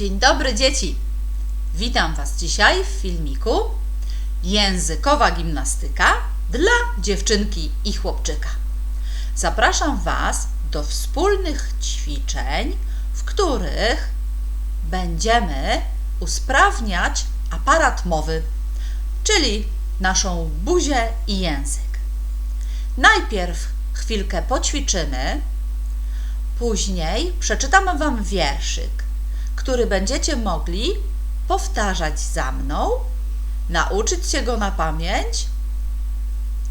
Dzień dobry dzieci! Witam Was dzisiaj w filmiku Językowa gimnastyka dla dziewczynki i chłopczyka. Zapraszam Was do wspólnych ćwiczeń, w których będziemy usprawniać aparat mowy, czyli naszą buzię i język. Najpierw chwilkę poćwiczymy, później przeczytam Wam wierszyk, który będziecie mogli powtarzać za mną, nauczyć się go na pamięć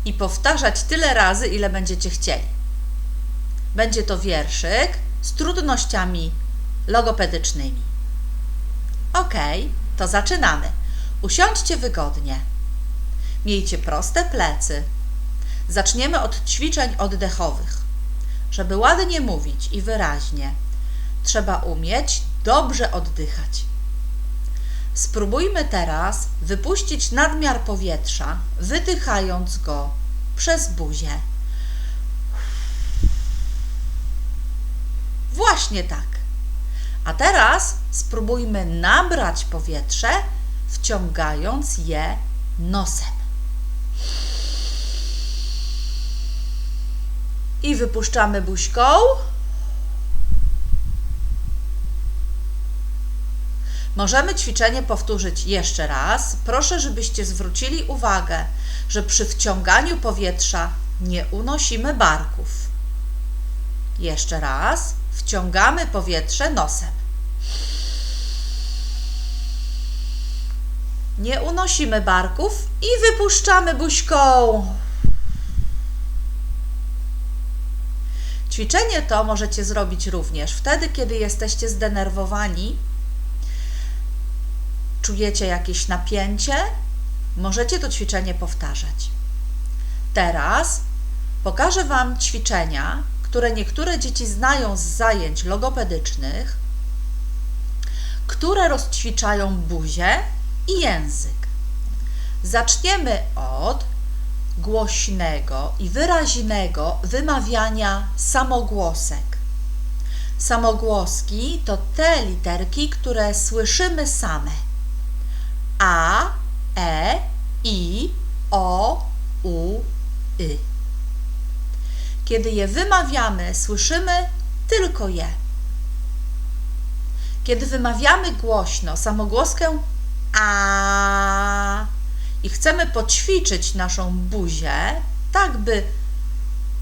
i powtarzać tyle razy, ile będziecie chcieli. Będzie to wierszyk z trudnościami logopedycznymi. Ok, to zaczynamy. Usiądźcie wygodnie. Miejcie proste plecy. Zaczniemy od ćwiczeń oddechowych. Żeby ładnie mówić i wyraźnie, trzeba umieć dobrze oddychać. Spróbujmy teraz wypuścić nadmiar powietrza, wydychając go przez buzię. Właśnie tak. A teraz spróbujmy nabrać powietrze, wciągając je nosem. I wypuszczamy buźką. Możemy ćwiczenie powtórzyć jeszcze raz. Proszę, żebyście zwrócili uwagę, że przy wciąganiu powietrza nie unosimy barków. Jeszcze raz. Wciągamy powietrze nosem. Nie unosimy barków i wypuszczamy buźką. Ćwiczenie to możecie zrobić również wtedy, kiedy jesteście zdenerwowani, czujecie jakieś napięcie, możecie to ćwiczenie powtarzać. Teraz pokażę Wam ćwiczenia, które niektóre dzieci znają z zajęć logopedycznych, które rozćwiczają buzię i język. Zaczniemy od głośnego i wyraźnego wymawiania samogłosek. Samogłoski to te literki, które słyszymy same. A, E, I, O, U, Y. Kiedy je wymawiamy, słyszymy tylko je. Kiedy wymawiamy głośno samogłoskę A i chcemy poćwiczyć naszą buzię, tak by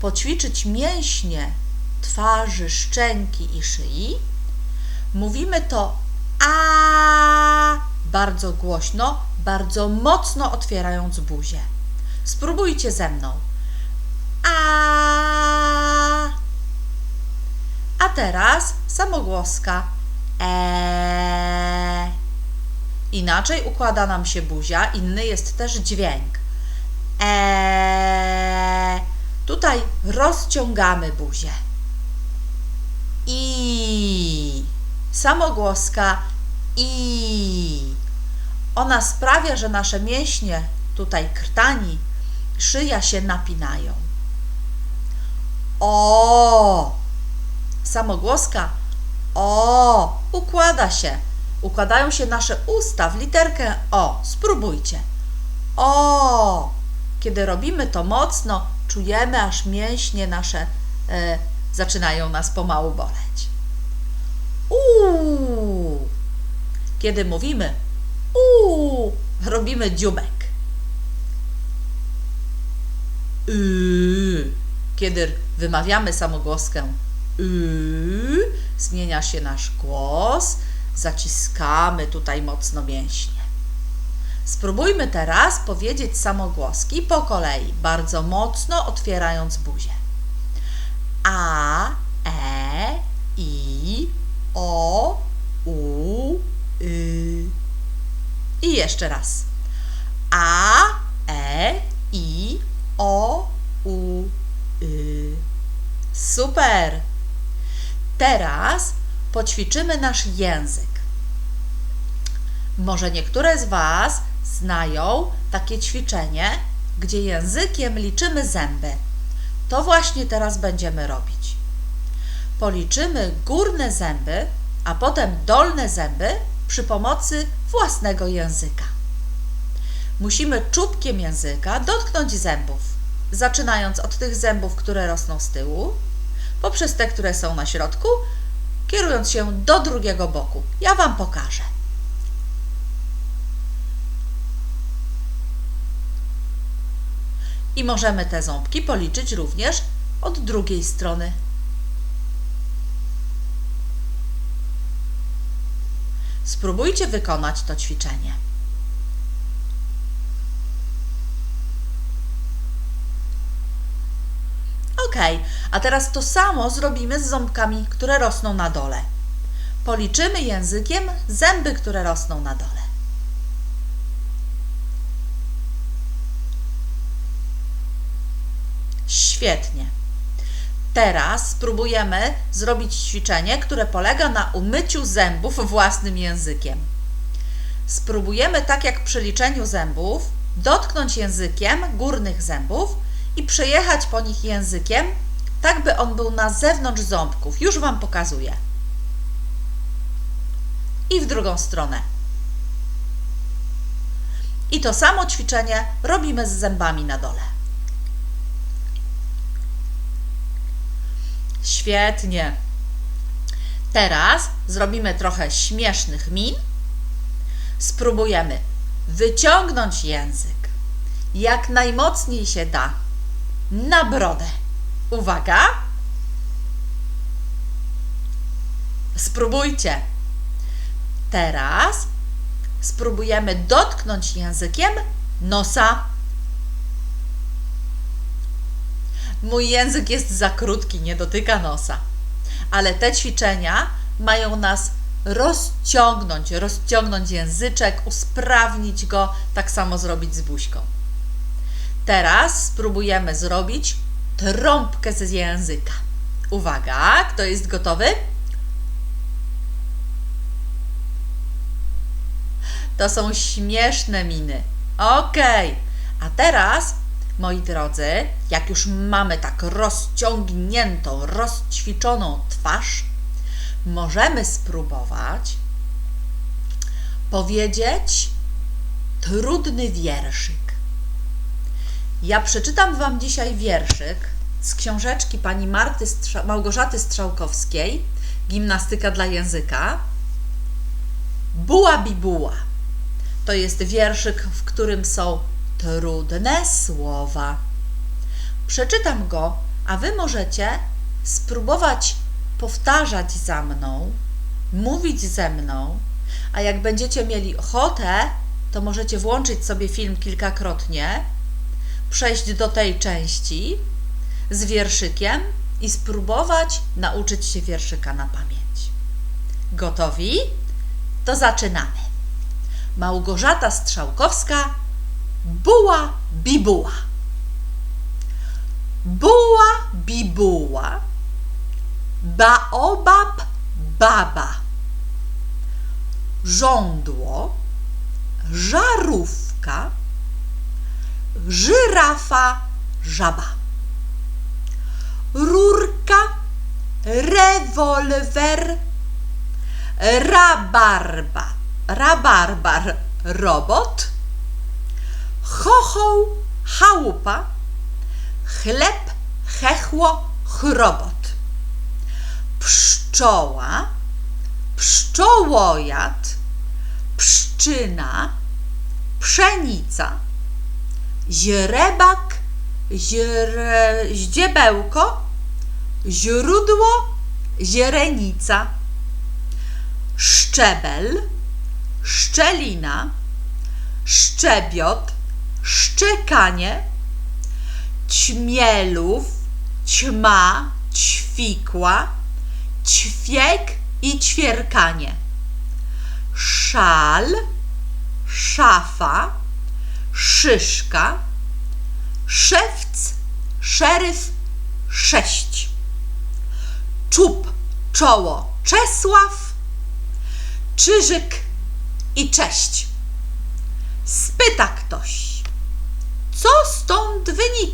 poćwiczyć mięśnie twarzy, szczęki i szyi, mówimy to A bardzo głośno, bardzo mocno otwierając buzię. Spróbujcie ze mną. A. A teraz samogłoska e. Inaczej układa nam się buzia, inny jest też dźwięk. E. Tutaj rozciągamy buzię. I. Samogłoska i. Ona sprawia, że nasze mięśnie, tutaj krtani, szyja się napinają. O! Samogłoska o układa się. Układają się nasze usta w literkę o. Spróbujcie. O! Kiedy robimy to mocno, czujemy, aż mięśnie nasze e, zaczynają nas pomału boleć. Uuu! Kiedy mówimy uuu, robimy dziubek. Yy. Kiedy wymawiamy samogłoskę yy, zmienia się nasz głos, zaciskamy tutaj mocno mięśnie. Spróbujmy teraz powiedzieć samogłoski po kolei, bardzo mocno otwierając buzię. A, E, I, O, U, Y. I jeszcze raz. A, E, I, O, U, Y. Super! Teraz poćwiczymy nasz język. Może niektóre z Was znają takie ćwiczenie, gdzie językiem liczymy zęby. To właśnie teraz będziemy robić. Policzymy górne zęby, a potem dolne zęby przy pomocy własnego języka. Musimy czubkiem języka dotknąć zębów, zaczynając od tych zębów, które rosną z tyłu, poprzez te, które są na środku, kierując się do drugiego boku. Ja Wam pokażę. I możemy te ząbki policzyć również od drugiej strony. Spróbujcie wykonać to ćwiczenie. Ok, a teraz to samo zrobimy z ząbkami, które rosną na dole. Policzymy językiem zęby, które rosną na dole. Świetnie. Teraz spróbujemy zrobić ćwiczenie, które polega na umyciu zębów własnym językiem. Spróbujemy, tak jak przy liczeniu zębów, dotknąć językiem górnych zębów i przejechać po nich językiem, tak by on był na zewnątrz ząbków. Już Wam pokazuję. I w drugą stronę. I to samo ćwiczenie robimy z zębami na dole. Świetnie. Teraz zrobimy trochę śmiesznych min. Spróbujemy wyciągnąć język jak najmocniej się da na brodę. Uwaga! Spróbujcie. Teraz spróbujemy dotknąć językiem nosa. Mój język jest za krótki, nie dotyka nosa. Ale te ćwiczenia mają nas rozciągnąć, rozciągnąć języczek, usprawnić go, tak samo zrobić z buźką. Teraz spróbujemy zrobić trąbkę z języka. Uwaga, kto jest gotowy? To są śmieszne miny. Ok, a teraz moi drodzy, jak już mamy tak rozciągniętą, rozćwiczoną twarz, możemy spróbować powiedzieć trudny wierszyk. Ja przeczytam Wam dzisiaj wierszyk z książeczki pani Marty Strza Małgorzaty Strzałkowskiej, Gimnastyka dla języka. Buła bibuła. To jest wierszyk, w którym są trudne słowa. Przeczytam go, a Wy możecie spróbować powtarzać za mną, mówić ze mną, a jak będziecie mieli ochotę, to możecie włączyć sobie film kilkakrotnie, przejść do tej części z wierszykiem i spróbować nauczyć się wierszyka na pamięć. Gotowi? To zaczynamy. Małgorzata Strzałkowska Buła bibuła. Buła bibuła. Baobab baba. Żądło. Żarówka. Żyrafa żaba. Rurka. Rewolwer. Rabarba. Rabarbar robot chochoł, chałupa, chleb, chechło, chrobot, pszczoła, pszczołojad, pszczyna, pszenica, źrebak, źre, ździebełko, źródło, źrenica, szczebel, szczelina, szczebiot, szczekanie, ćmielów, ćma, ćwikła, ćwiek i ćwierkanie. Szal, szafa, szyszka, szewc, szeryf, sześć. Czub, czoło, Czesław, Czyżyk i cześć. Spyta ktoś.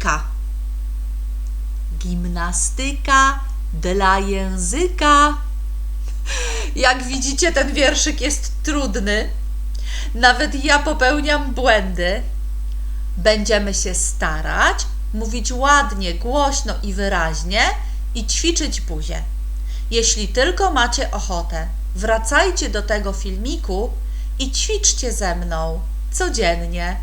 Wynika? Gimnastyka dla języka. Jak widzicie, ten wierszyk jest trudny. Nawet ja popełniam błędy. Będziemy się starać mówić ładnie, głośno i wyraźnie i ćwiczyć buzię. Jeśli tylko macie ochotę, wracajcie do tego filmiku i ćwiczcie ze mną codziennie.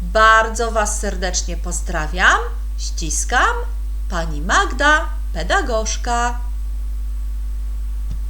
Bardzo Was serdecznie pozdrawiam, ściskam, Pani Magda, pedagogzka.